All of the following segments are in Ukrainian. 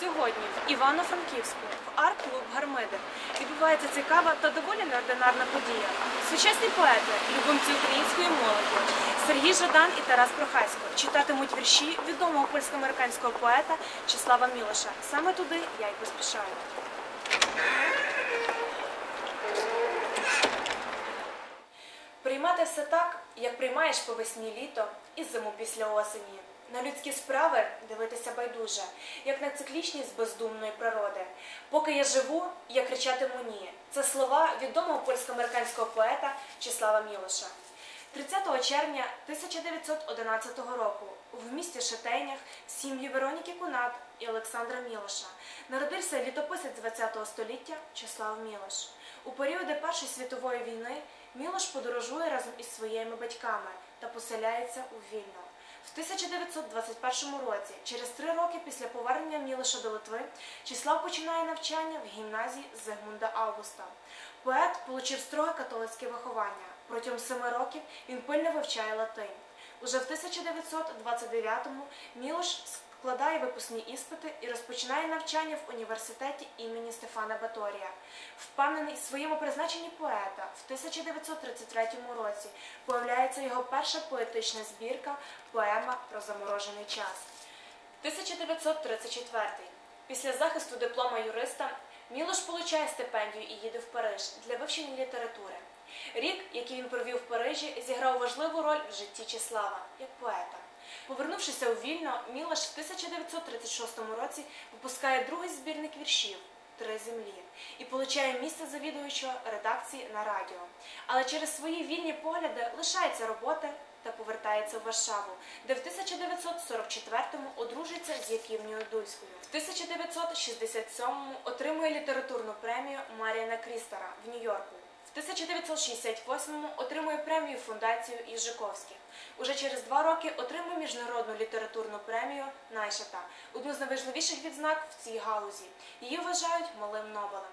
Сьогодні в Івано-Франківську в арт-клуб Гармиди відбувається цікава та доволі неординарна подія. Сучасні поети, любимці української молоді Сергій Жадан і Тарас Прохасько читатимуть вірші відомого польсько-американського поета Числава Мілоша. Саме туди я й поспішаю. Приймати все так, як приймаєш по весні літо і зиму після осені. На людські справи дивитися байдуже, як на циклічність бездумної природи. Поки я живу, я кричатиму ні. Це слова відомого польсько-американського поета Числава Мілоша. 30 червня 1911 року в місті Шетейнях сім'ї Вероніки Кунат і Олександра Мілоша народився літописець ХХ століття Числав Мілош. У періоди Першої світової війни Мілош подорожує разом із своїми батьками та поселяється у Вільно. В 1921 році, через три роки після повернення Мілоша до Литви, Числав починає навчання в гімназії Зигмунда Августа. Поет отримав строге католицьке виховання. Протягом семи років він пильно вивчає латинь. Уже в 1929-му Мілош складає випускні іспити і розпочинає навчання в університеті імені Стефана Баторія. Впевнений в своєму призначенні поета, в 1933 році появляється його перша поетична збірка поема про заморожений час. 1934. Після захисту диплома юриста Мілош получає стипендію і їде в Париж для вивчення літератури. Рік, який він провів в Парижі, зіграв важливу роль в житті Числава як поета. Повернувшися у Вільно, Мілош в 1936 році випускає другий збірник віршів Три землі і получає місце завідуючого редакції на радіо. Але через свої вільні погляди лишається роботи та повертається в Варшаву, де в 1944-му одружується з Яківнею Дульською. В 1967-му отримує літературну премію Маріана Крістера в Нью-Йорку. В 1968-му отримує премію фундацію Іжиковських. Уже через два роки отримує міжнародну літературну премію Найшата, одну з найважливіших відзнак в цій галузі. Її вважають малим Нобелем.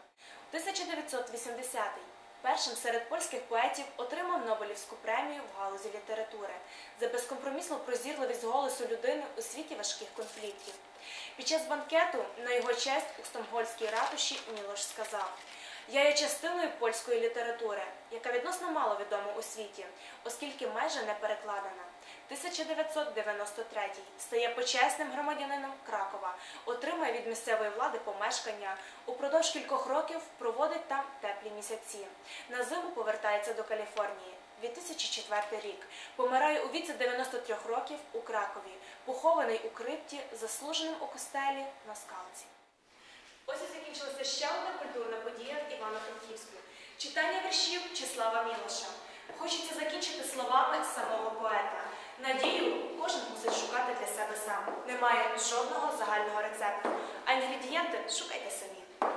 1980-й. Першим серед польських поетів отримав Нобелівську премію в галузі літератури за безкомпромісну прозірливість голосу людини у світі важких конфліктів. Під час банкету на його честь у Стомгольській ратуші Мілош сказав: Я є частиною польської літератури, яка відносно мало відома у світі, оскільки майже не перекладена. 1993 стає почесним громадянином Кракова, отримує від місцевої влади помешкання. Упродовж кількох років проводить там теплі місяці. На зиму повертається до Каліфорнії. 2004 рік помирає у віці 93 років у Кракові, похований у крипті, заслуженим у костелі на скалці. Ось і закінчилася ще одна культурна подія в Івано-Франківську. Читання віршів Числава Мілоша. Хочеться закінчити словами самого поета. Надію кожен мусить шукати для себе сам. Немає жодного загального рецепту. А інгредієнти шукайте самі.